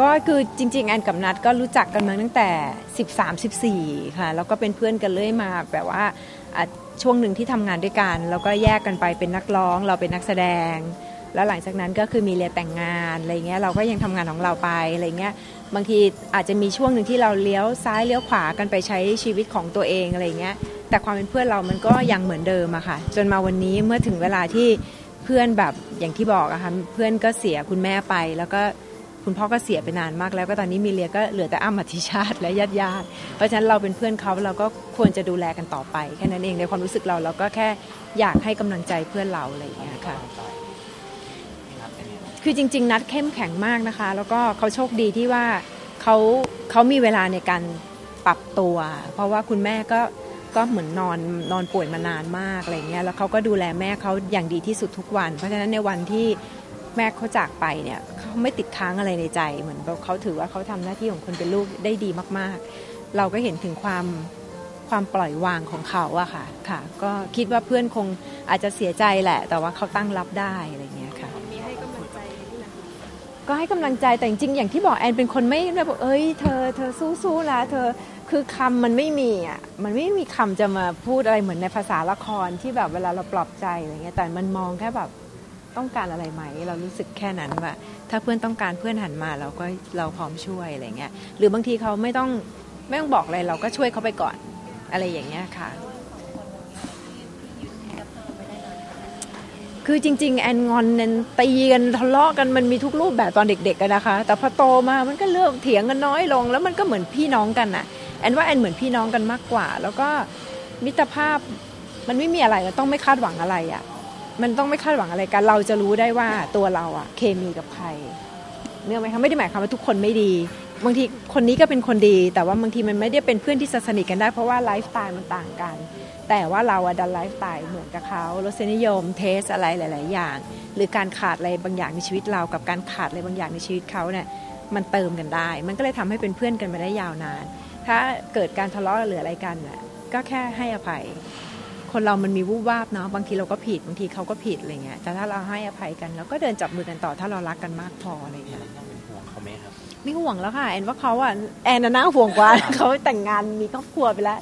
ก็คือจริง ๆ แอนกับนัดก็รู้จักกันมาตั้งแต่ 13 14 ค่ะ แล้วก็เป็นเพื่อนกันเรื่อยมาแบบว่าช่วงหนึ่งที่ทำงานด้วยกัน แล้วก็แยกกันไปเป็นนักร้อง เราเป็นนักแสดง แล้วหลังจากนั้นก็คือมีเรียนแต่งงานอะไรเงี้ยเราก็ยังทำงานของเราไปอะไรเงี้ยบางทีอาจจะมีช่วงหนึ่งที่เราเลี้ยวซ้ายเลี้ยวขวากันไปใช้ชีวิตของตัวเองอะไรเงี้ยแต่ความเป็นเพื่อนเรามันก็ยังเหมือนเดิมอะค่ะ จนมาวันนี้เมื่อถึงเวลาที่เพื่อนแบบอย่างที่บอกอะค่ะเพื่อนก็เสียคุณแม่ไปแล้วก็ คุณพ่อก็เสียไปนานมากแล้วก็ตอนนี้มีเลียก็เหลือแต่อ้ำอธิชาติและญาติญาติเพราะฉะนั้นเราเป็นเพื่อนเขาเราก็ควรจะดูแลกันต่อไปแค่นั้นเองในความรู้สึกเราเราก็แค่อยากให้กำลังใจเพื่อนเราอะไรอย่างเงี้ยค่ะคือจริง ๆ นัดเข้มแข็งมากนะคะ แล้วก็เขาโชคดีที่ว่าเขาเขามีเวลาในการปรับตัว เพราะว่าคุณแม่ก็ก็เหมือนนอนนอนป่วยมานานมากอะไรเงี้ยแล้วเขาก็ดูแลแม่เขาอย่างดีที่สุดทุกวัน เพราะฉะนั้นในวันที่แม่เขาจากไปเนี่ย เขาไม่ติดค้างอะไรในใจ เหมือนเขาถือว่าเขาทำหน้าที่ของคนเป็นลูกได้ดีมาก ๆ เราก็เห็นถึงความความปล่อยวางของเขาอะค่ะค่ะ ก็คิดว่าเพื่อนคงอาจจะเสียใจแหละ แต่ว่าเขาตั้งรับได้อะไรเงี้ยค่ะมีให้กำลังใจก็ให้กำลังใจแต่จริงๆอย่างที่บอกแอนเป็นคนไม่แบบเอ้ยเธอเธอสู้ๆแล้วเธอคือคำมันไม่มีอะมันไม่มีคำจะมาพูดอะไรเหมือนในภาษาละครที่แบบเวลาเราปลอบใจอะไรเงี้ยแต่มันมองแค่แบบ ต้องการอะไรไหม เรารู้สึกแค่นั้นว่า ถ้าเพื่อนต้องการเพื่อนหันมาเราก็เราพร้อมช่วยอะไรเงี้ยหรือบางทีเขาไม่ต้องไม่ต้องบอกอะไรเราก็ช่วยเขาไปก่อนอะไรอย่างเงี้ยค่ะ คือจริง ๆ แอนงอนเนนตีกันทะเลาะกันมันมีทุกรูปแบบตอนเด็กๆกันนะคะ แต่พอโตมามันก็เริ่มเถียงกันน้อยลง แล้วมันก็เหมือนพี่น้องกันน่ะแอนว่าแอนเหมือนพี่น้องกันมากกว่า แล้วก็มิตรภาพมันไม่มีอะไรต้องไม่คาดหวังอะไรอะ่ะ มันต้องไม่คาดหวังอะไรกัน เราจะรู้ได้ว่าตัวเราอะเคมีกับใครเนื่อไหมคะไม่ได้หมายความว่าทุกคนไม่ดี บางทีคนนี้ก็เป็นคนดี แต่ว่าบางทีมันไม่ได้เป็นเพื่อนที่สนิทกันได้ เพราะว่าไลฟ์สไตล์มันต่างกัน แต่ว่าเราอะดันไลฟ์สไตล์เหมือนกับเขารสนิยมเทสอะไรหลาย ๆ อย่าง หรือการขาดอะไรบางอย่างในชีวิตเรา กับการขาดอะไรบางอย่างในชีวิตเขาเนี่ยมันเติมกันได้ มันก็เลยทำให้เป็นเพื่อนกันมาได้ยาวนาน ถ้าเกิดการทะเลาะหรืออะไรกันน่ะก็แค่ให้อภัย คนเรามันมีวูบวาบเนาะบางทีเราก็ผิดบางทีเขาก็ผิดอะไรเงี้ยแต่ถ้าเราให้อภัยกันเราก็เดินจับมือกันต่อถ้าเรารักกันมากพออะไรเงี้ยห่วงเขาไหมครับไม่ห่วงแล้วค่ะแอนว่าเขาอะแอนน่าห่วงกว่าเขาแต่งงานมีครอบครัวไปแล้ว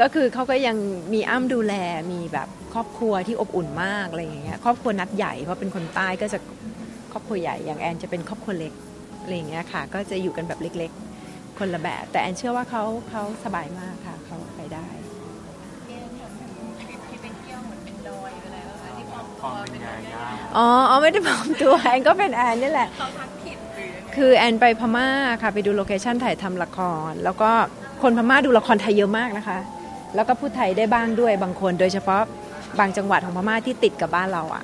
ก็คือเขาก็ยังมีอ้ำดูแลมีแบบครอบครัวที่อบอุ่นมากอะไรอย่างเงี้ยครอบครัวนัดใหญ่เพราะเป็นคนใต้ก็จะครอบครัวใหญ่อย่างแอนจะเป็นครอบครัวเล็กอะไรอย่างเงี้ยค่ะ ก็จะอยู่กันแบบเล็กคนละแบบ แต่แอนเชื่อว่าเขาเขาสบายมากค่ะเขาไปได้ อ๋ออ๋อไม่ได้ปลอมตัวแอนก็เป็นแอนนี่แหละคือแอนไปพม่าค่ะไปดูโลเคชั่นถ่ายทำละคร แล้วก็คนพม่าดูละครไทยเยอะมากนะคะ แล้วก็พูดไทยได้บ้างด้วยบางคน โดยเฉพาะบางจังหวัดของพม่าที่ติดกับบ้านเราอะ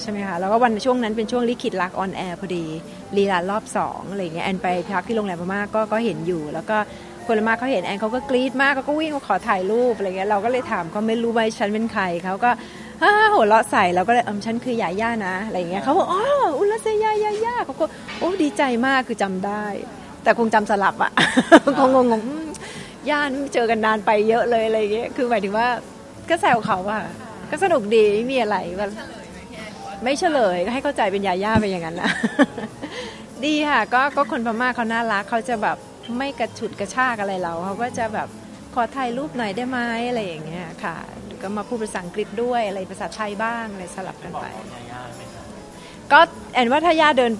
ใช่ไหมคะแล้วก็วันช่วงนั้นเป็นช่วงลิขิตรักออนแอร์พอดีลีลารอบสองอะไรเงี้ยแอนไปพักที่โรงแรมพม่าก็ก็เห็นอยู่ แล้วก็คนละมาเขาเห็นแอนเขาก็กรี๊ดมากเขาก็วิ่งมาขอถ่ายรูปอะไรเงี้ยเราก็เลยถามเขาไม่รู้ว่าฉันเป็นใครเขาก็ ฮ่าหัวเราะใส่เราก็เลยเออฉันคือยาย่านะอะไรเงี้ยเขาบอกอ๋ออุลเซยายาย่าเขาก็โอ้ดีใจมากคือจำได้ แต่คงจำสลับอะคงงงย่าเจอกันนานไปเยอะเลยอะไรเงี้ยคือหมายถึงว่าก็แซวเขาอะก็สนุกดีไม่มีอะไรว่าไม่เฉลยก็ให้เข้าใจเป็นยาย่าไปอย่างนั้นนะดีค่ะก็ก็คนพม่าเขาน่ารักเขาจะแบบไม่กระฉุดกระชากอะไรเราเขาก็จะแบบขอถ่ายรูปหน่อยได้ไหมอะไรอย่างเงี้ยค่ะ ก็มาพูดภาษาอังกฤษด้วยอะไรภาษาไทยบ้างอะไรสลับกันไป ก็แอนว่าถ้าย่าเดิน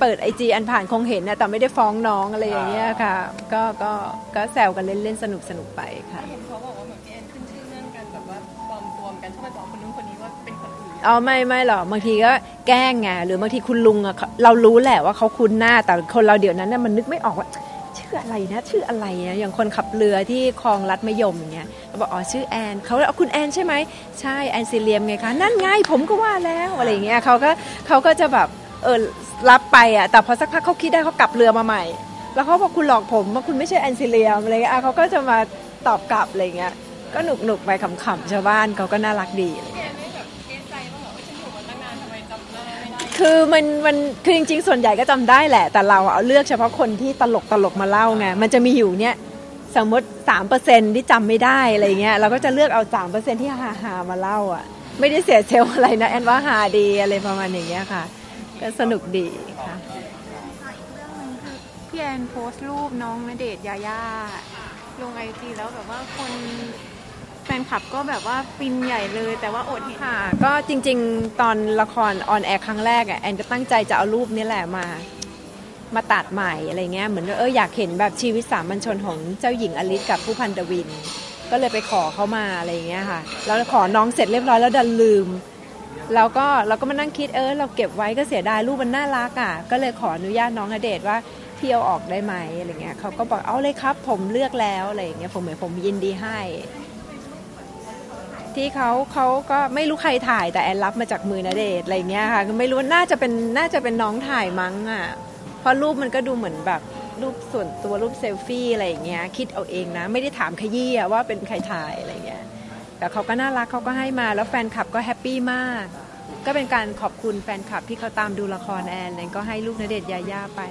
เปิดไอจีอันผ่านคงเห็นนะแต่ไม่ได้ฟ้องน้องอะไรอย่างเงี้ยค่ะ ก็ก็ก็แซวกันเล่นเล่นสนุกสนุกไปค่ะเห็นเขาบอกว่าเหมือนพี่แอนขึ้นชื่อเรื่องการแบบว่าปลอมตัวกันชอบไปบอกคนนู้นคนนี้ว่าเป็นคนอ๋อไม่ไม่หรอกบางทีก็แกล้งไงหรือบางทีคุณลุงอะเรารู้แหละว่าเขาคุ้นหน้าแต่คนเราเดี๋ยวนั้นน่ยมันนึกไม่ออกว่า ชื่ออะไรนะชื่ออะไรนะอย่างคนขับเรือที่คลองลัดมะยมอย่างเงี้ยเขาบอกอ๋อชื่อแอนเขาเอาคุณแอนใช่ไหมใช่แอนซิเลียมไงคะนั่นไงผมก็ว่าแล้วอะไรเงี้ยเขาก็เขาก็จะแบบเออรับไปอะแต่พอสักพักเขาคิดได้เขากลับเรือมาใหม่ แล้วเขาบอกคุณหลอกผมว่าคุณไม่ใช่แอนซิเลียมอะไรเงี้ยเขาก็จะมาตอบกลับอะไรเงี้ยก็หนุกหนุกไปขำๆชาวบ้านเขาก็น่ารักดีเงี้ย คือมันมันคือจริงๆ ส่วนใหญ่ก็จำได้แหละ แต่เราเอาเลือกเฉพาะคนที่ตลกตลกมาเล่าไงมันจะมีอยู่เนี่ยสมมติสามเปอร์เซ็นที่จำไม่ได้อะไรเงี้ยเราก็จะเลือกเอาสามเปอร์เซ็นที่ฮาฮามาเล่าอะ ไม่ได้เสียเซลอะไรนะแอนว่าฮาดีอะไรประมาณอย่างเงี้ยค่ะ ก็สนุกดีค่ะตพี่แอนโพสต์รูปน้องณเดชน์ยาย่าลงไอจีแล้วแบบว่าคน แฟนคลับก็แบบว่าฟินใหญ่เลย แต่ว่าอดเห็นค่ะ ก็จริงๆ ตอนละครออนแอร์ครั้งแรกอะแอนก็ตั้งใจจะเอารูปนี้แหละมา มาตัดใหม่อะไรเงี้ยเหมือนเอออยากเห็นแบบชีวิตสามัญชนของเจ้าหญิงอลิซกับผู้พันดวิน ก็เลยไปขอเขามาอะไรเงี้ยค่ะ แล้วขอน้องเสร็จเรียบร้อยแล้วดันลืมแล้วก็เราก็มานั่งคิดเออเราเก็บไว้ก็เสียดายรูปมันน่ารักอะ ก็เลยขออนุญาตน้องณเดชว่าพี่เอาออกได้ไหมอะไรเงี้ยเขาก็บอกเอาเลยครับ ผมเลือกแล้วอะไรเงี้ยผมเหมือนผมยินดีให้ ที่เขาเขาก็ไม่รู้ใครถ่ายแต่แอนรับมาจากมือณเดชอะไรเงี้ยค่ะก็ไม่รู้น่าจะเป็นน่าจะเป็นน้องถ่ายมั้งอะเพราะรูปมันก็ดูเหมือนแบบรูปส่วนตัวรูปเซลฟี่อะไรอย่างเงี้ยคิดเอาเองนะ ไม่ได้ถามขยี้อะว่าเป็นใครถ่ายอะไรเงี้ยแต่เขาก็น่ารักเขาก็ให้มาแล้วแฟนคลับก็แฮปปี้มาก ก็เป็นการขอบคุณแฟนคลับที่เขาตามดูละครแอนแอนก็ให้ลูกณเดชยาย่าไป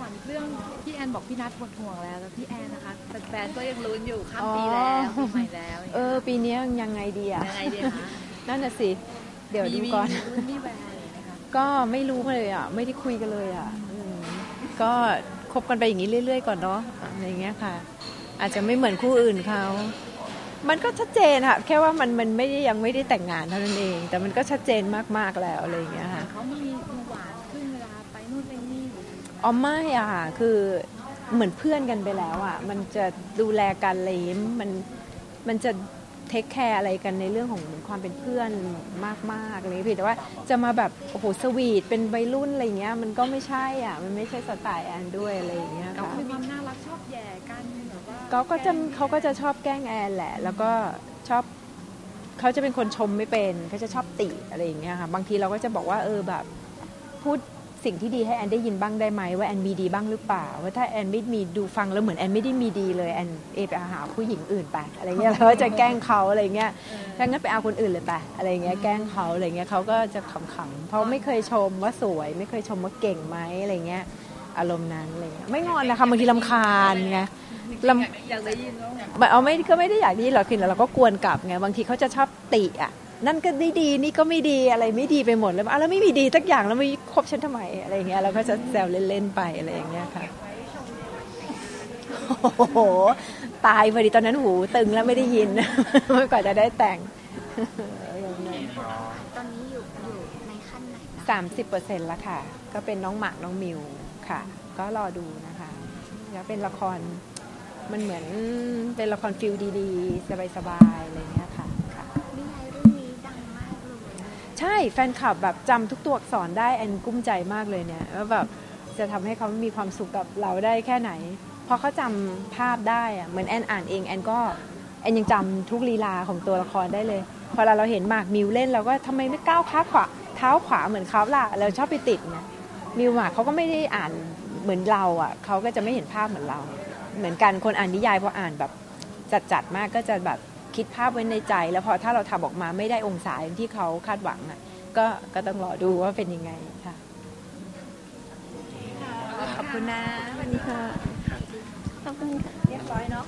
ถามเรื่องพี่แอนบอกพี่นัทหมดห่วงแล้วแล้วพี่แอนนะคะแฟนๆก็ยังลุ้นอยู่ข้ามปีแล้วปีใหม่แล้วเออ ปีนี้ยังไงดีอะยังไงดีคะนั่นน่ะสิเดี๋ยวดูก่อนมีลุ้นมีแววนะคะก็ไม่รู้เลยอะ ไม่ได้คุยกันเลยอะอืมก็คบกันไปอย่างนี้เรื่อย ๆ ก่อนเนาะอะไรอย่างเงี้ยค่ะ อาจจะไม่เหมือนคู่อื่นเขามันก็ชัดเจนค่ะแค่ว่ามันมันไม่ได้ยังไม่ได้แต่งงานเท่านั้นเอง แต่มันก็ชัดเจนมากๆแล้วอะไรอย่างเงี้ยค่ะเขามีหวานขึ้นเวลาไปนู่นไปนี่ อ๋อไม่อะค่ะคือเหมือนเพื่อนกันไปแล้วอะมันจะดูแลกันอะไรอย่างงี้มันมันจะเทคแคร์อะไรกันในเรื่องของความเป็นเพื่อนมากๆอะไรอย่างเลยเพียงแต่ว่าจะมาแบบโอ้โหสวีทเป็นวัยรุ่นอะไรอย่างเงี้ยมันก็ไม่ใช่อะมันไม่ใช่สไตล์แอนด้วยอะไรอย่างเงี้ยเขาค่ะมีความน่ารักชอบแย่กันแบบว่าเขาก็จะเขาก็จะชอบแกล้งแอนแหละ แล้วก็ชอบเขาจะเป็นคนชมไม่เป็นเขาจะชอบติอะไรอย่างเงี้ยค่ะบางทีเราก็จะบอกว่าเออแบบพูด สิ่งที่ดีให้แอนได้ยินบ้างได้ไหมว่าแอนมีดีบ้างหรือเปล่า ว่าถ้าแอนไม่มีดูฟังแล้วเหมือนแอนไม่ได้มีดีเลยแอนเอไปหาผู้หญิงอื่นไปอะไรเงี้ยแล้วก็จะแกล้งเขาอะไรเงี้ยถ้างั้นไปเอาคนอื่นเลยไปอะไรเงี้ยแกล้งเขาอะไรเงี้ยเขาก็จะขำๆเพราะไม่เคยชมว่าสวย ไม่เคยชมว่าเก่งไหมอะไรเงี้ยอารมณ์นั้นอะไรเงี้ยไม่งอนนะคะบางทีลำคาญไงลำอยากได้ยินแล้วแบบเอาไม่ก็ไม่ได้อยากดีหรอกคือเราก็กวนกลับไงบางทีเขาจะชอบติอะ นั่นก็ดีดีนี่ก็ไม่ดีอะไรไม่ดีไปหมดเลยอะแล้วไม่มีดีสักอย่างแล้วไม่คบฉันทำไมอะไรอย่างเงี้ยเราก็จะแซวเล่นๆไปอะไรอย่างเงี้ยค่ะโอ้โหตายพอดีตอนนั้นหูตึงแล้วไม่ได้ยินเมื่อกว่าจะได้แต่งตอนนี้อยู่อยู่ในขั้นไหนนะสามสิบเปอร์เซ็นต์ละค่ะ ก็เป็นน้องหมากน้องมิวค่ะ ก็รอดูนะคะแล้วเป็นละครมันเหมือนเป็นละครฟิลดีๆ สบายๆอะไรอย่างเงี้ย ใช่แฟนคลับแบบจำทุกตัวอักษรได้แอนกุ้มใจมากเลยเนี่ยว่าแบบจะทำให้เขามีความสุขกับเราได้แค่ไหน เพราะเขาจำภาพได้อะเหมือนแอนอ่านเองแอนก็แอนยังจำทุกลีลาของตัวละครได้เลย พอเราเราเห็นหมากมิวเล่นเราก็ทำไมไม่ก้าวขาขวาเท้าขวาเหมือนเขาล่ะเราชอบไปติดไงมิวหมากเขาก็ไม่ได้อ่านเหมือนเราอะเขาก็จะไม่เห็นภาพเหมือนเรา เหมือนกันคนอ่านนิยายพออ่านแบบจัดๆมากก็จะแบบ คิดภาพไว้ในใจ แล้วพอถ้าเราทำออกมาไม่ได้องศาอย่างที่เขาคาดหวังอะก็ก็ต้องรอดูว่าเป็นยังไงค่ะขอบคุณนะวันนี้ค่ะขอบคุณค่ะเรียบร้อยเนาะ